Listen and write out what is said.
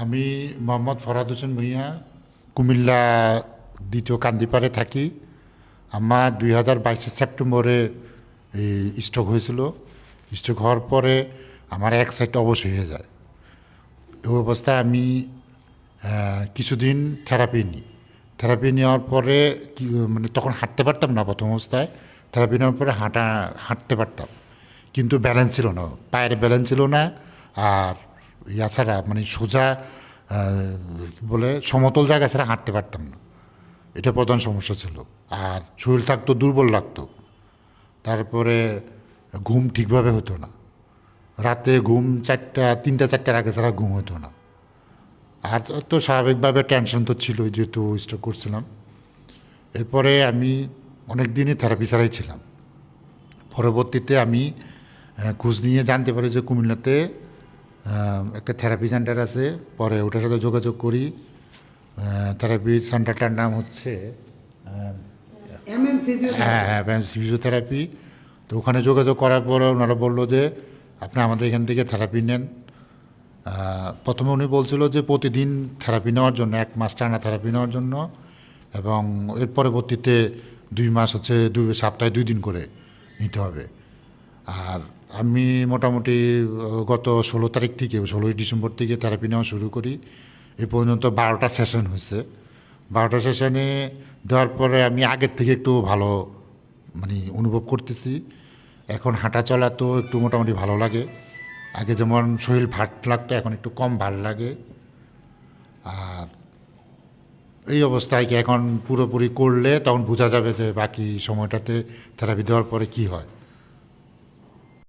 আমি মোহাম্মদ ফরাদ হোসেন ভুঁইয়া, কুমিল্লা দ্বিতীয় কান্দিপাড়ে থাকি। আমার দুই হাজার বাইশের সেপ্টেম্বরে এই স্ট্রোক হয়েছিল। স্ট্রোক হওয়ার পরে আমার এক সাইড অবশ হয়ে যায়। ওই অবস্থায় আমি কিছুদিন থেরাপি নিই। থেরাপি নেওয়ার পরে কি মানে তখন হাঁটতে পারতাম না প্রথম অবস্থায়। থেরাপি নেওয়ার পরে হাঁটা, হাঁটতে পারতাম। কিন্তু ব্যালেন্স ছিল না। পায়ের ব্যালেন্স ছিল না। আর ইয়া ছাড়া মানে সোজা বলে, সমতল জায়গা ছাড়া হাঁটতে পারতাম না। এটা প্রধান সমস্যা ছিল। আর শরীর থাকতো, দুর্বল লাগতো। তারপরে ঘুম ঠিকভাবে হতো না। রাতে ঘুম চারটা, তিনটা, চারটার আগে ছাড়া ঘুম হতো না। আর তো স্বাভাবিকভাবে টেনশন তো ছিল, যেহেতু স্ট্রোক করছিলাম। এরপরে আমি অনেক দিনই থেরাপি ছাড়াই ছিলাম। পরবর্তীতে আমি খোঁজ নিয়ে জানতে পারি যে কুমিল্লাতে একটা থেরাপি সেন্টার আছে পরে ওটার সাথে যোগাযোগ করি। থেরাপি সেন্টারটার নাম হচ্ছে হ্যাঁ হ্যাঁ ফিজিওথেরাপি তো ওখানে যোগাযোগ করার পরে ওনারা বলল যে আপনি আমাদের এখান থেকে থেরাপি নেন। প্রথমে উনি বলছিল যে প্রতিদিন থেরাপি নেওয়ার জন্য এক মাস টানা থেরাপি নেওয়ার জন্য এবং এর পরবর্তীতে দুই মাস হচ্ছে দুই সপ্তাহে দুই দিন করে নিতে হবে। আর আমি মোটামুটি গত ষোলো তারিখ থেকে, ষোলোই ডিসেম্বর থেকে থেরাপি নেওয়া শুরু করি। এ পর্যন্ত বারোটা সেশন হয়েছে। বারোটা সেশনে দেওয়ার পরে আমি আগের থেকে একটু ভালো মানে অনুভব করতেছি। এখন হাঁটা চলা তো একটু মোটামুটি ভালো লাগে। আগে যেমন শরীর ভাট লাগতো, এখন একটু কম ভালো লাগে। আর এই অবস্থায় কি এখন পুরোপুরি করলে তখন বোঝা যাবে যে বাকি সময়টাতে থেরাপি দেওয়ার পরে কি হয়।